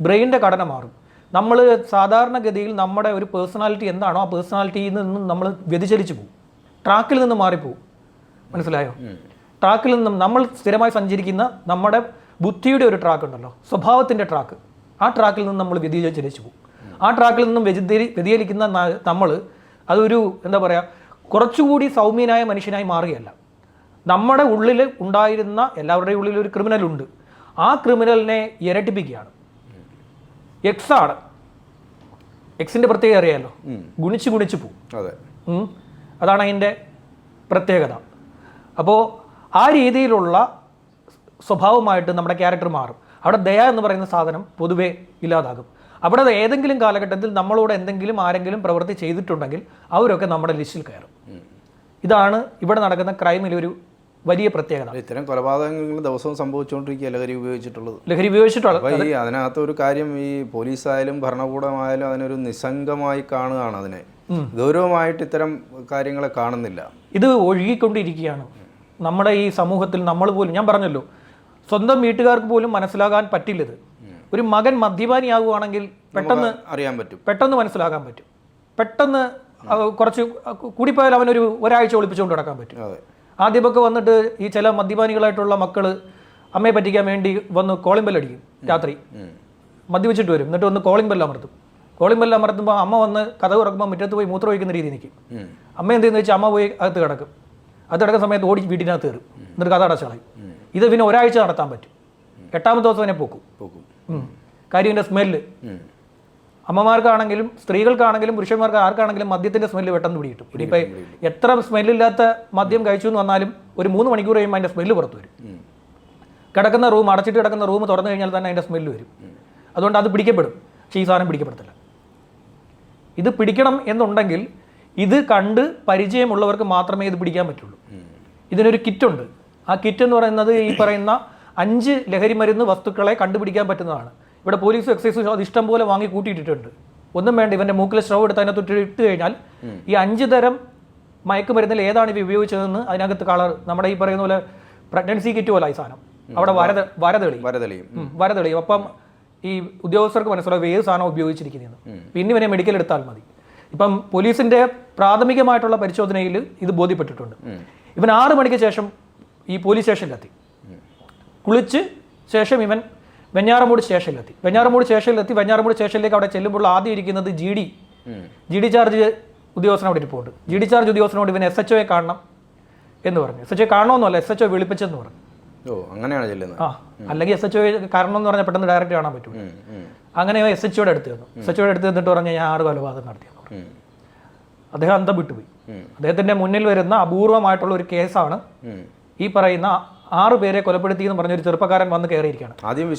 ബ്രെയിനിന്റെ ഘടന മാറും. നമ്മൾ സാധാരണഗതിയിൽ നമ്മുടെ ഒരു പേഴ്സണാലിറ്റി എന്താണോ ആ പേഴ്സണാലിറ്റിയിൽ നിന്നും നമ്മൾ വ്യതിചലിച്ചു പോകും. ട്രാക്കിൽ നിന്ന് മാറിപ്പോകും മനസ്സിലായോ? ട്രാക്കിൽ നിന്നും നമ്മൾ സ്ഥിരമായി സഞ്ചരിക്കുന്ന നമ്മുടെ ബുദ്ധിയുടെ ഒരു ട്രാക്ക് ഉണ്ടല്ലോ സ്വഭാവത്തിന്റെ ട്രാക്ക്. ആ ട്രാക്കിൽ നിന്ന് നമ്മൾ വ്യതിചലിച്ചു പോകും. ആ ട്രാക്കിൽ നിന്നും വ്യതിരി വ്യതിചലിക്കുന്ന നമ്മൾ അതൊരു എന്താ പറയുക കുറച്ചുകൂടി സൗമ്യനായ മനുഷ്യനായി മാറുകയല്ല. നമ്മുടെ ഉള്ളിൽ ഉണ്ടായിരുന്ന എല്ലാവരുടെയും ഉള്ളിൽ ഒരു ക്രിമിനൽ ഉണ്ട് ആ ക്രിമിനലിനെ ഇരട്ടിപ്പിക്കുകയാണ്. എക്സ് ആണ്. എക്സിന്റെ പ്രത്യേകത അറിയാമല്ലോ ഗുണിച്ച് ഗുണിച്ച് പോകും അതെ. അതാണ് അതിന്റെ പ്രത്യേകത. അപ്പോൾ ആ രീതിയിലുള്ള സ്വഭാവമായിട്ട് നമ്മുടെ ക്യാരക്ടർ മാറും. അവിടെ ദയ എന്ന് പറയുന്ന സാധനം പൊതുവേ ഇല്ലാതാകും. അവിടെ ഏതെങ്കിലും കാലഘട്ടത്തിൽ നമ്മളോട് എന്തെങ്കിലും ആരെങ്കിലും പ്രവൃത്തി ചെയ്തിട്ടുണ്ടെങ്കിൽ അവരൊക്കെ നമ്മുടെ ലിസ്റ്റിൽ കയറും. ഇതാണ് ഇവിടെ നടക്കുന്ന ക്രൈമിൽ ഒരു വലിയ പ്രത്യേകത. ഇത്തരം കൊലപാതകങ്ങൾ ദിവസവും സംഭവിച്ചുകൊണ്ടിരിക്കുക ലഹരി ഉപയോഗിച്ചിട്ടുള്ളത്? ലഹരി ഉപയോഗിച്ചിട്ടുള്ളത് ഈ അതിനകത്ത് ഒരു കാര്യം ഈ പോലീസായാലും ഭരണകൂടമായാലും അതിനൊരു നിസ്സംഗമായി കാണുകയാണ് അതിനെ. ഗൗരവമായിട്ട് ഇത്തരം കാര്യങ്ങളെ കാണുന്നില്ല. ഇത് ഒഴുകിക്കൊണ്ടിരിക്കുകയാണ്. നമ്മുടെ ഈ സമൂഹത്തിൽ നമ്മൾ പോലും ഞാൻ പറഞ്ഞല്ലോ സ്വന്തം വീട്ടുകാർക്ക് പോലും മനസ്സിലാകാൻ പറ്റില്ലത്. ഒരു മകൻ മദ്യപാനിയാകുവാണെങ്കിൽ പെട്ടെന്ന് അറിയാൻ പറ്റും. പെട്ടെന്ന് മനസ്സിലാക്കാൻ പറ്റും. പെട്ടെന്ന് കുറച്ച് കൂടിപ്പോയാൽ അവനൊരു ഒരാഴ്ച ഒളിപ്പിച്ചുകൊണ്ട് നടക്കാൻ പറ്റും. അതെ. ആദ്യമൊക്കെ വന്നിട്ട് ഈ ചില മദ്യപാനികളായിട്ടുള്ള മക്കൾ അമ്മയെ പറ്റിക്കാൻ വേണ്ടി വന്ന് കോളിംഗ് ബെൽ അടിക്കും രാത്രി. മദ്യപിച്ചിട്ട് വരും. എന്നിട്ട് വന്ന് കോളിംഗ് ബെല്ല് അമർത്തും. കോളിംഗ് ബെല്ല് അമർത്തുമ്പോൾ അമ്മ വന്ന് കഥ ഉറക്കുമ്പോൾ മുറ്റത്ത് പോയി മൂത്രം ഒഴിക്കുന്ന രീതി നിൽക്കും അമ്മ എന്ത് ചെയ്യുന്ന വെച്ചാൽ അമ്മ പോയി അകത്ത് കിടക്കും. അത് കിടക്കുന്ന സമയത്ത് ഓടി വീട്ടിനകത്ത് കയറും. എന്നിട്ട് കഥ അടച്ചു കളയും ഇത് പിന്നെ ഒരാഴ്ച നടത്താൻ പറ്റും. എട്ടാമത്തെ ദിവസം തന്നെ പോക്കും. കാര്യം ഇതിന്റെ സ്മെല്ല്. അമ്മമാർക്കാണെങ്കിലും സ്ത്രീകൾക്കാണെങ്കിലും പുരുഷന്മാർക്ക് ആർക്കാണെങ്കിലും മദ്യത്തിന്റെ സ്മെല്ല് പെട്ടെന്ന് പിടികിട്ടും. ഇനിയിപ്പോൾ എത്ര സ്മെല്ലില്ലാത്ത മദ്യം കഴിച്ചു എന്ന് വന്നാലും ഒരു മൂന്ന് മണിക്കൂർ കഴിയുമ്പോൾ അതിന്റെ സ്മെല്ല് പുറത്തു വരും. കിടക്കുന്ന റൂം അടച്ചിട്ട് കിടക്കുന്ന റൂം തുറന്നു കഴിഞ്ഞാൽ തന്നെ അതിന്റെ സ്മെല്ല് വരും. അതുകൊണ്ട് അത് പിടിക്കപ്പെടും. പക്ഷേ ഈ സാധനം പിടിക്കപ്പെടത്തില്ല. ഇത് പിടിക്കണം എന്നുണ്ടെങ്കിൽ ഇത് കണ്ട് പരിചയമുള്ളവർക്ക് മാത്രമേ ഇത് പിടിക്കാൻ പറ്റുള്ളൂ. ഇതിനൊരു കിറ്റുണ്ട്. ആ കിറ്റ് എന്ന് പറയുന്നത് ഈ പറയുന്ന അഞ്ച് ലഹരി മരുന്ന് വസ്തുക്കളെ കണ്ടുപിടിക്കാൻ പറ്റുന്നതാണ്. ഇവിടെ പോലീസും എക്സൈസും അത് ഇഷ്ടം പോലെ വാങ്ങി കൂട്ടിയിട്ടിട്ടുണ്ട്. ഒന്നും വേണ്ട ഇവന്റെ മൂക്കിലെ സ്ട്രവ് എടുത്ത് അതിനകത്ത് ഇട്ട് കഴിഞ്ഞാൽ ഈ അഞ്ച് തരം മയക്കുമരുന്നിൽ ഏതാണ് ഇവ ഉപയോഗിച്ചതെന്ന് അതിനകത്ത് കളർ നമ്മുടെ ഈ പറയുന്ന പോലെ പ്രഗ്നൻസി കിറ്റ് പോലെ ഈ സാധനം. അവിടെ വരത വരതെളി വരതെളിയും. വരതെളിയും. അപ്പം ഈ ഉദ്യോഗസ്ഥർക്ക് മനസ്സിലാവും ഏത് സാധനം ഉപയോഗിച്ചിരിക്കുന്നതെന്ന് പിന്നെ ഇവനെ മെഡിക്കൽ എടുത്താൽ മതി. ഇപ്പം പോലീസിന്റെ പ്രാഥമികമായിട്ടുള്ള പരിശോധനയിൽ ഇത് ബോധ്യപ്പെട്ടിട്ടുണ്ട്. ഇവൻ ആറ് മണിക്ക് ശേഷം ഈ പോലീസ് സ്റ്റേഷനിലെത്തി. കുളിച്ച് ശേഷം ഇവൻ വെഞ്ഞാറമൂട് സ്റ്റേഷനിലെത്തി. വെഞ്ഞാറമൂട് സ്റ്റേഷനിലെത്തി. വെഞ്ഞാറമൂട് സ്റ്റേഷനിലേക്ക് അവിടെ ചെല്ലുമ്പോൾ ആദ്യം ഇരിക്കുന്നത് G D. G D charge ഉദ്യോഗസ്ഥൻ അവിടെ ഇരിപ്പുണ്ട്. ജി ഡി ചാർജ് ഉദ്യോഗസ്ഥനോട് ഇവൻ എസ് എച്ച് ഒയെ കാണണം എന്ന് പറഞ്ഞു. എസ് എച്ച് ഒ കാണണമെന്നല്ല എസ് എച്ച് ഒ വിളിപ്പിച്ചെന്ന് പറഞ്ഞു. ഓ അങ്ങനെയാണ് ചെല്ലുന്നത്. ആ അല്ലെങ്കിൽ എസ് എച്ച് ഒ കാരണം എന്ന് പറഞ്ഞാൽ പെട്ടെന്ന് ഡയറക്റ്റ് കാണാൻ പറ്റും. അങ്ങനെ എസ് എച്ച് ഒയുടെ അടുത്ത് തന്നു എസ് എച്ച് ഒയുടെ അടുത്ത് നിന്നിട്ട് പറഞ്ഞ ഞാൻ ആറ് കൊലപാതകം നടത്തിയെന്ന് പറഞ്ഞു. അദ്ദേഹം അന്തം വിട്ടുപോയി. അദ്ദേഹത്തിന്റെ മുന്നിൽ വരുന്ന അപൂർവമായിട്ടുള്ള ഒരു കേസാണ്. ഈ പറയുന്ന ആറ് പേരെ കൊലപ്പെടുത്തി എന്ന് പറഞ്ഞൊരു ചെറുപ്പക്കാരൻ വന്ന് കയറിയിരിക്കുകയാണ്.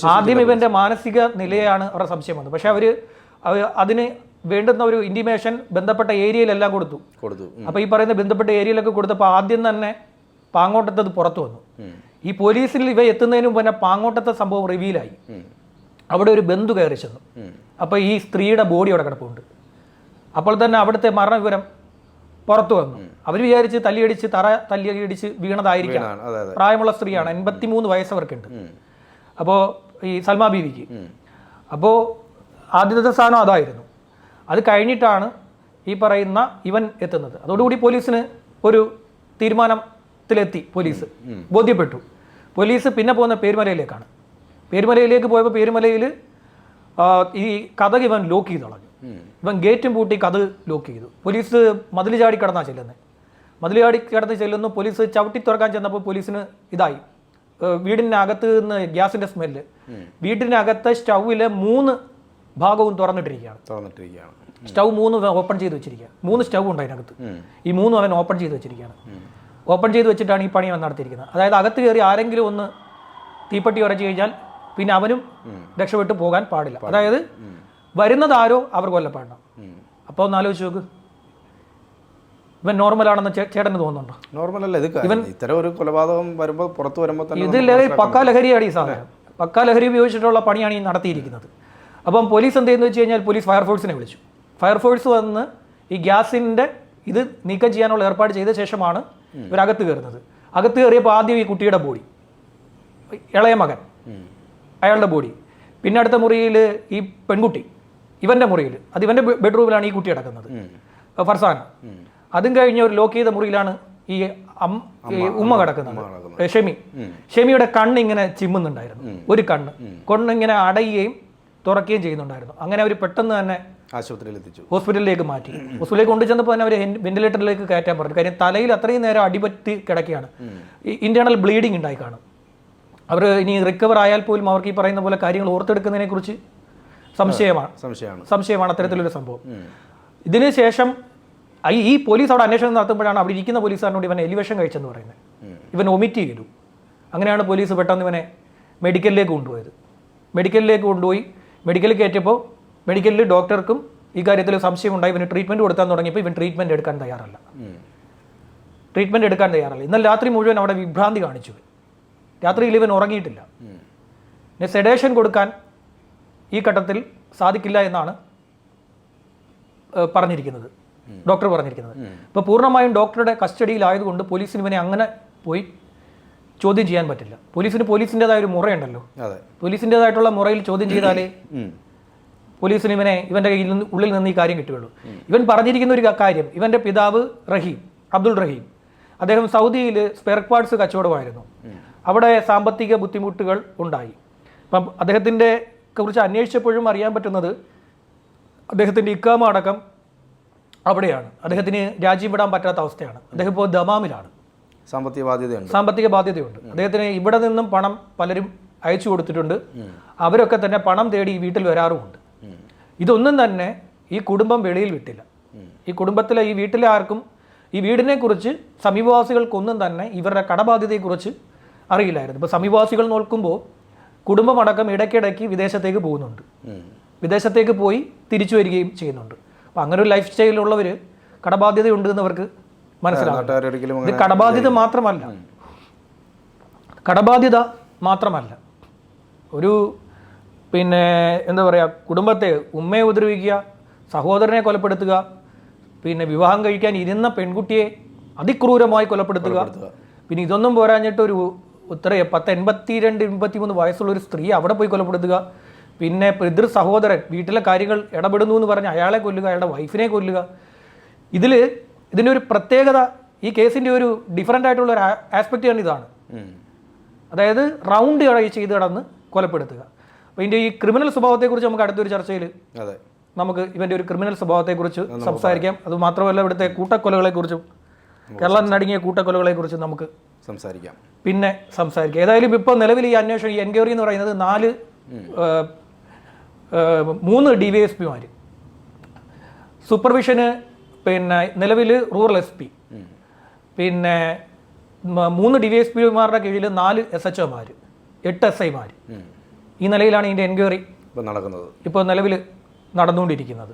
ആദ്യം ഇവന്റെ മാനസിക നിലയാണ് അവരുടെ സംശയം വന്നത്. പക്ഷെ അവർ അവ- അതിന് വേണ്ടുന്ന ഒരു ഇന്റിമേഷൻ ബന്ധപ്പെട്ട ഏരിയയിലെല്ലാം കൊടുത്തു. കൊടുത്തു. അപ്പോൾ ഈ പറയുന്ന ബന്ധപ്പെട്ട ഏരിയയിലൊക്കെ കൊടുത്തപ്പോൾ ആദ്യം തന്നെ പാങ്ങോട്ടത്തത് പുറത്തു വന്നു. ഈ പോലീസിൽ ഇവ എത്തുന്നതിന് മുമ്പ് തന്നെ പാങ്ങോട്ടത്തെ സംഭവം റിവീലായി. അവിടെ ഒരു ബന്ധു കയറി ചെന്നു. അപ്പോൾ ഈ സ്ത്രീയുടെ ബോഡി അവിടെ കിടപ്പുണ്ട്. അപ്പോൾ തന്നെ അവിടുത്തെ മരണവിവരം പുറത്തു വന്നു. അവർ വിചാരിച്ച് തല്ലിയടിച്ച് തറ തല്ലിയടിച്ച് വീണതായിരിക്കാം. പ്രായമുള്ള സ്ത്രീയാണ്. എൺപത്തിമൂന്ന് വയസ്സവർക്കുണ്ട്. അപ്പോ അപ്പോൾ ഈ സൽമാ ബീവിക്ക്. അപ്പോ അപ്പോൾ ആദ്യത്തെ സ്ഥാനം അതായിരുന്നു. അത് കഴിഞ്ഞിട്ടാണ് ഈ പറയുന്ന ഇവൻ എത്തുന്നത്. അതോടുകൂടി പോലീസിന് ഒരു തീരുമാനത്തിലെത്തി പോലീസ്. ബോധ്യപ്പെട്ടു. പോലീസ് പിന്നെ പോകുന്ന പേരുമലയിലേക്കാണ്. പേരുമലയിലേക്ക് പോയപ്പോൾ പേരുമലയിൽ ഈ കഥ ഇവൻ ലോക്ക് ചെയ്ത് ഇവൻ ഗേറ്റും പൂട്ടി കഥ ലോക്ക് ചെയ്തു. പോലീസ് മതിൽ ചാടി കടന്നാണ് ചെല്ലുന്നത് മതിൽ ചാടി കടന്ന് ചെല്ലുന്നു പോലീസ് ചവിട്ടി തുറക്കാൻ ചെന്നപ്പോൾ പോലീസിന് ഇതായി. വീടിനകത്ത് നിന്ന് ഗ്യാസിന്റെ സ്മെല്ല്. വീടിനകത്തെ സ്റ്റൗവിലെ മൂന്ന് ഭാഗവും തുറന്നിട്ടിരിക്കുകയാണ്. തുറന്നിട്ടിരിക്കുകയാണ്. സ്റ്റൗ മൂന്ന് ഓപ്പൺ ചെയ്ത് വെച്ചിരിക്കുക മൂന്ന് സ്റ്റൗ ഉണ്ട് അതിനകത്ത്. ഈ മൂന്നും അവൻ ഓപ്പൺ ചെയ്ത് വെച്ചിരിക്കുകയാണ്. ഓപ്പൺ ചെയ്ത് വെച്ചിട്ടാണ് ഈ പണി അവൻ നടത്തിയിരിക്കുന്നത്. അതായത് അകത്ത് കയറി ആരെങ്കിലും ഒന്ന് തീപ്പെട്ടി ഉറച്ചു കഴിഞ്ഞാൽ പിന്നെ അവനും രക്ഷപ്പെട്ടു പോകാൻ പാടില്ല. അതായത് വരുന്നത് ആരോ അവർ കൊല്ലപ്പെടണം. അപ്പോൾ ഒന്ന് ആലോചിച്ച് നോക്ക്. ഇവൻ നോർമൽ ആണെന്ന് ചേട്ടന് തോന്നുന്നുണ്ടോ? നോർമൽ അല്ല ഇത് ഇവൻ ഇത്തരം ഒരു കൊലപാതകം വരുമ്പോൾ പുറത്തു വരുമ്പോൾ തന്നെ ഇത് ലഹരി പക്കാ ലഹരിയാണ് ഈ സാധനം. പക്കാ ലഹരി ഉപയോഗിച്ചിട്ടുള്ള പണിയാണ് ഈ നടത്തിയിരിക്കുന്നത്. അപ്പം പോലീസ് എന്ത് ചെയ്യുന്നു വെച്ച് കഴിഞ്ഞാൽ പോലീസ് ഫയർഫോഴ്സിനെ വിളിച്ചു. ഫയർഫോഴ്സ് വന്ന് ഈ ഗ്യാസിന്റെ ഇത് നീക്കം ചെയ്യാനുള്ള ഏർപ്പാട് ചെയ്ത ശേഷമാണ് ഇവരകത്ത് കയറുന്നത്. അകത്ത് കയറിയപ്പോൾ ആദ്യം ഈ കുട്ടിയുടെ ബോഡി ഇളയ മകൻ അയാളുടെ ബോഡി. പിന്നെ അടുത്ത മുറിയിൽ ഈ പെൺകുട്ടി ഇവന്റെ മുറിയിൽ അത് ഇവന്റെ ബെഡ്റൂമിലാണ് ഈ കുട്ടി കിടക്കുന്നത്. ഫർസാൻ അതും കഴിഞ്ഞ ഒരു ലോക്ക് ചെയ്ത മുറിയിലാണ് ഈ ഉമ്മ കിടക്കുന്നത്. ഷെമി. ഷെമിയുടെ കണ്ണ് ഇങ്ങനെ ചിമ്മുന്നുണ്ടായിരുന്നു. ഒരു കണ്ണ്. കണ്ണിങ്ങനെ അടയുകയും തുറക്കുകയും ചെയ്യുന്നുണ്ടായിരുന്നു. അങ്ങനെ അവർ പെട്ടെന്ന് തന്നെ ആശുപത്രിയിൽ എത്തിച്ചു. ഹോസ്പിറ്റലിലേക്ക് മാറ്റി. ഹോസ്പിറ്റലിലേക്ക് കൊണ്ടുചെന്നപ്പോൾ തന്നെ അവർ വെന്റിലേറ്ററിലേക്ക് കയറ്റാൻ പറഞ്ഞു. കാര്യം തലയിൽ അത്രയും നേരം അടിപറ്റി കിടക്കുകയാണ്. ഇന്റേണൽ ബ്ലീഡിങ് ഉണ്ടായി കാണും. അവർ ഇനി റിക്കവർ ആയാൽ പോലും അവർക്ക് ഈ പറയുന്ന പോലെ കാര്യങ്ങൾ ഓർത്തെടുക്കുന്നതിനെ കുറിച്ച് സംശയമാണ്. സംശയമാണ്. സംശയമാണ് അത്തരത്തിലൊരു സംഭവം. ഇതിന് ശേഷം ഈ- പോലീസ് അവിടെ അന്വേഷണം നടത്തുമ്പോഴാണ് അവിടെ ഇരിക്കുന്ന പോലീസുകാരനോട് ഇവനെ എലിവേഷൻ കഴിച്ചെന്ന് പറയുന്നത്. ഇവൻ ഒമിറ്റ് ചെയ്തു. അങ്ങനെയാണ് പോലീസ് പെട്ടെന്ന് ഇവനെ മെഡിക്കലിലേക്ക് കൊണ്ടുപോയത്. മെഡിക്കലിലേക്ക് കൊണ്ടുപോയി. മെഡിക്കലിൽ കയറ്റിയപ്പോൾ മെഡിക്കലിൽ ഡോക്ടർക്കും ഈ കാര്യത്തിൽ സംശയമുണ്ടായി. ഇവന് ട്രീറ്റ്മെന്റ് കൊടുക്കാൻ തുടങ്ങിയപ്പോൾ ഇവൻ ട്രീറ്റ്മെന്റ് എടുക്കാൻ തയ്യാറല്ല. ട്രീറ്റ്മെന്റ് ട്രീറ്റ്മെന്റ് എടുക്കാൻ തയ്യാറല്ല. ഇന്നലെ രാത്രി മുഴുവൻ അവിടെ വിഭ്രാന്തി കാണിച്ചു. രാത്രിയിൽ ഇവൻ ഉറങ്ങിയിട്ടില്ല. പിന്നെ സെഡേഷൻ കൊടുക്കാൻ ഈ ഘട്ടത്തിൽ സാധിക്കില്ല എന്നാണ് പറഞ്ഞിരിക്കുന്നത്. ഡോക്ടർ പറഞ്ഞിരിക്കുന്നത്. ഇപ്പോൾ പൂർണമായും ഡോക്ടറുടെ കസ്റ്റഡിയിലായതുകൊണ്ട് പോലീസിന് ഇവനെ അങ്ങനെ പോയി ചോദ്യം ചെയ്യാൻ പറ്റില്ല. പോലീസിന് പോലീസിന്റെതായ ഒരു മുറയുണ്ടല്ലോ. പോലീസിന്റെതായിട്ടുള്ള മുറയിൽ ചോദ്യം ചെയ്താലേ. പോലീസിന് ഇവനെ ഇവന്റെ കയ്യിൽ നിന്ന് ഉള്ളിൽ നിന്ന് ഈ കാര്യം കിട്ടുകയുള്ളൂ. ഇവൻ പറഞ്ഞിരിക്കുന്ന ഒരു കാര്യം ഇവന്റെ പിതാവ് റഹീം അബ്ദുൾ റഹീം. അദ്ദേഹം സൗദിയിൽ സ്പെയർ പാർട്സ് കച്ചവടമായിരുന്നു. അവിടെ സാമ്പത്തിക ബുദ്ധിമുട്ടുകൾ ഉണ്ടായി. അപ്പം അദ്ദേഹത്തിന്റെ കുറിച്ച് അന്വേഷിച്ചപ്പോഴും അറിയാൻ പറ്റുന്നത് അദ്ദേഹത്തിന്റെ ഇക്കാമ അടക്കം അവിടെയാണ്. അദ്ദേഹത്തിന് രാജ്യം വിടാൻ പറ്റാത്ത അവസ്ഥയാണ്. അദ്ദേഹം ഇപ്പോൾ ദമാമിലാണ്. സാമ്പത്തിക ബാധ്യതയുണ്ട് സാമ്പത്തിക ബാധ്യതയുണ്ട് അദ്ദേഹത്തിന് ഇവിടെ നിന്നും പണം പലരും അയച്ചു കൊടുത്തിട്ടുണ്ട്. അവരൊക്കെ തന്നെ പണം തേടി ഈ വീട്ടിൽ വരാറുമുണ്ട്. ഇതൊന്നും തന്നെ ഈ കുടുംബം വെളിയിൽ വിട്ടില്ല. ഈ കുടുംബത്തിലെ ഈ വീട്ടിലെ ആർക്കും ഈ വീടിനെക്കുറിച്ച് സമീപവാസികൾക്കൊന്നും തന്നെ ഇവരുടെ കടബാധ്യതയെക്കുറിച്ച് അറിയില്ലായിരുന്നു. ഇപ്പോൾ സമീപവാസികൾ നോക്കുമ്പോൾ കുടുംബമടക്കം ഇടയ്ക്കിടയ്ക്ക് വിദേശത്തേക്ക് പോകുന്നുണ്ട്. വിദേശത്തേക്ക് പോയി തിരിച്ചു വരികയും ചെയ്യുന്നുണ്ട്. അപ്പം അങ്ങനെ ഒരു ലൈഫ് സ്റ്റൈലുള്ളവർ കടബാധ്യതയുണ്ട് എന്നവർക്ക് മനസ്സിലാവും നാട്ടുകാരൊരിക്കലും ഇത് കടബാധ്യത മാത്രമല്ല. കടബാധ്യത മാത്രമല്ല. ഒരു പിന്നെ എന്താ പറയുക കുടുംബത്തെ ഉമ്മയെ ഉപദ്രവിക്കുക സഹോദരനെ കൊലപ്പെടുത്തുക പിന്നെ വിവാഹം കഴിക്കാൻ ഇരുന്ന പെൺകുട്ടിയെ അതിക്രൂരമായി കൊലപ്പെടുത്തുക. പിന്നെ ഇതൊന്നും പോരാഞ്ഞിട്ട് ഒരു ഉത്തര പത്ത് എൺപത്തിരണ്ട് എൺപത്തിമൂന്ന് വയസ്സുള്ള ഒരു സ്ത്രീ അവിടെ പോയി കൊലപ്പെടുത്തുക. പിന്നെ പിതൃ സഹോദരൻ വീട്ടിലെ കാര്യങ്ങൾ ഇടപെടുന്നു എന്ന് പറഞ്ഞ് അയാളെ കൊല്ലുക അയാളുടെ വൈഫിനെ കൊല്ലുക. ഇതിൽ ഇതിന്റെ ഒരു പ്രത്യേകത ഈ കേസിന്റെ ഒരു ഡിഫറെന്റ് ആയിട്ടുള്ള ഒരു ആസ്പെക്റ്റ് തന്നെ ഇതാണ്. അതായത് റൗണ്ട് ചെയ്ത് കടന്ന് കൊലപ്പെടുത്തുക. അപ്പോൾ ഇതിന്റെ ഈ ക്രിമിനൽ സ്വഭാവത്തെക്കുറിച്ച് നമുക്ക് അടുത്തൊരു ചർച്ചയിൽ നമുക്ക് ഇവന്റെ ഒരു ക്രിമിനൽ സ്വഭാവത്തെക്കുറിച്ച് സംസാരിക്കാം. അത് മാത്രമല്ല ഇവിടുത്തെ കൂട്ടക്കൊലകളെക്കുറിച്ചും കേരളം നടുങ്ങിയ കൂട്ടക്കൊലകളെക്കുറിച്ചും നമുക്ക് സംസാരിക്കാം. പിന്നെ സംസാരിക്കാം. ഏതായാലും ഇപ്പോൾ നിലവിൽ ഈ അന്വേഷണം ഈ എൻക്വയറി എന്ന് പറയുന്നത് നാല് മൂന്ന് ഡി വൈ എസ് പിമാർ സൂപ്പർവിഷന് പിന്നെ നിലവിൽ റൂറൽ എസ് പി. പിന്നെ മൂന്ന് ഡി വൈ എസ് പിമാരുടെ കീഴിൽ നാല് എസ് എച്ച് ഒമാർ എട്ട് എസ് ഐമാർ. ഈ നിലയിലാണ് ഇതിന്റെ എൻക്വയറി ഇപ്പോൾ നടക്കുന്നത്. ഇപ്പോൾ നിലവിൽ നടന്നുകൊണ്ടിരിക്കുന്നത്.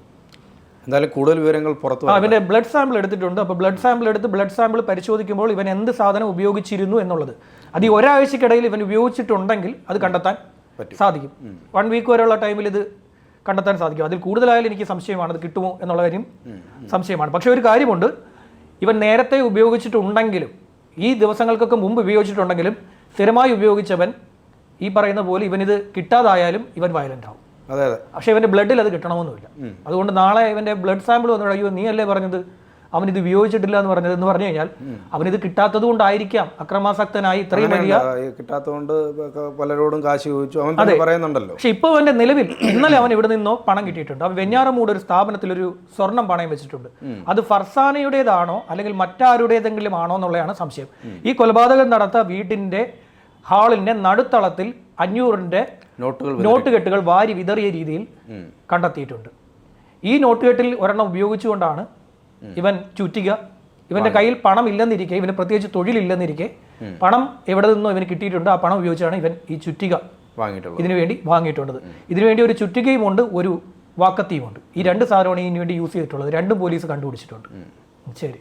എന്തായാലും കൂടുതൽ വിവരങ്ങൾ പുറത്തു അവന്റെ ബ്ലഡ് സാമ്പിൾ എടുത്തിട്ടുണ്ട്. അപ്പോൾ ബ്ലഡ് സാമ്പിൾ എടുത്ത് ബ്ലഡ് സാമ്പിൾ പരിശോധിക്കുമ്പോൾ ഇവൻ എന്ത് സാധനം ഉപയോഗിച്ചിരുന്നു എന്നുള്ളത്. അത് ഈ ഒരാഴ്ചക്കിടയിൽ ഇവൻ ഉപയോഗിച്ചിട്ടുണ്ടെങ്കിൽ അത് കണ്ടെത്താൻ സാധിക്കും. വൺ വീക്ക് വരെയുള്ള ടൈമിൽ ഇത് കണ്ടെത്താൻ സാധിക്കും. അതിൽ കൂടുതലായാലും എനിക്ക് സംശയമാണ്. അത് കിട്ടുമോ എന്നുള്ള കാര്യം സംശയമാണ്. പക്ഷേ ഒരു കാര്യമുണ്ട്. ഇവൻ നേരത്തെ ഉപയോഗിച്ചിട്ടുണ്ടെങ്കിലും ഈ ദിവസങ്ങൾക്കൊക്കെ മുമ്പ് ഉപയോഗിച്ചിട്ടുണ്ടെങ്കിലും സ്ഥിരമായി ഉപയോഗിച്ചവൻ ഈ പറയുന്ന പോലെ ഇവനിത് കിട്ടാതായാലും ഇവൻ വയലന്റ് ആവും. അതെ അതെ. പക്ഷേ ഇവന്റെ ബ്ലഡിൽ അത് കിട്ടണമെന്നില്ല അതുകൊണ്ട് നാളെ ഇവന്റെ ബ്ലഡ് സാമ്പിൾ വന്നു അയ്യോ നീ അല്ലേ പറഞ്ഞത്? അവൻ ഇത് ഉപയോഗിച്ചിട്ടില്ല എന്ന് പറഞ്ഞത് എന്ന് പറഞ്ഞു കഴിഞ്ഞാൽ അവനിത് കിട്ടാത്തത് കൊണ്ടായിരിക്കാം. അക്രമാസക്തനായി ഇത്രയും വലിയ കിട്ടാത്തതുകൊണ്ട് പലരോടും കാശ് ചോദിച്ചു. അവൻ പറയുന്നുണ്ടല്ലോ. പക്ഷെ ഇപ്പോൾ അവന്റെ നിലവിൽ ഇന്നലെ അവൻ ഇവിടെ നിന്നോ പണം കിട്ടിയിട്ടുണ്ട്. അവൻ വെഞ്ഞാറമൂട് ഒരു സ്ഥാപനത്തിൽ ഒരു സ്വർണം പണയം വെച്ചിട്ടുണ്ട്. അത് ഫർസാനയുടേതാണോ അല്ലെങ്കിൽ മറ്റാരുടേതെങ്കിലും ആണോ എന്നുള്ളതാണ് സംശയം. ഈ കൊലപാതകം നടത്ത വീട്ടിന്റെ ഹാളിന്റെ നടുത്തളത്തിൽ അഞ്ഞൂറിന്റെ നോട്ടുകൾ നോട്ട് കെട്ടുകൾ വാരി വിതറിയ രീതിയിൽ കണ്ടെത്തിയിട്ടുണ്ട്. ഈ നോട്ട് കെട്ടിൽ ഒരെണ്ണം ഉപയോഗിച്ചുകൊണ്ടാണ് ഇവൻ ചുറ്റിക ഇവന്റെ കയ്യിൽ പണം ഇല്ലെന്നിരിക്കെ ഇവന് പ്രത്യേകിച്ച് തൊഴിലില്ലെന്നിരിക്കെ പണം എവിടെ നിന്നോ ഇവന് കിട്ടിയിട്ടുണ്ട്. ആ പണം ഉപയോഗിച്ചാണ് ഇവൻ ഈ ചുറ്റിക ഇതിനു വേണ്ടി വാങ്ങിയിട്ടുള്ളത്. ഇതിനു വേണ്ടി ഒരു ചുറ്റികയും ഉണ്ട് ഒരു വാക്കത്തിയും ഉണ്ട് ഈ രണ്ട് സാധനമാണ് ഇതിനു വേണ്ടി യൂസ് ചെയ്തിട്ടുള്ളത്. രണ്ടും പോലീസ് കണ്ടുപിടിച്ചിട്ടുണ്ട്. ശരി.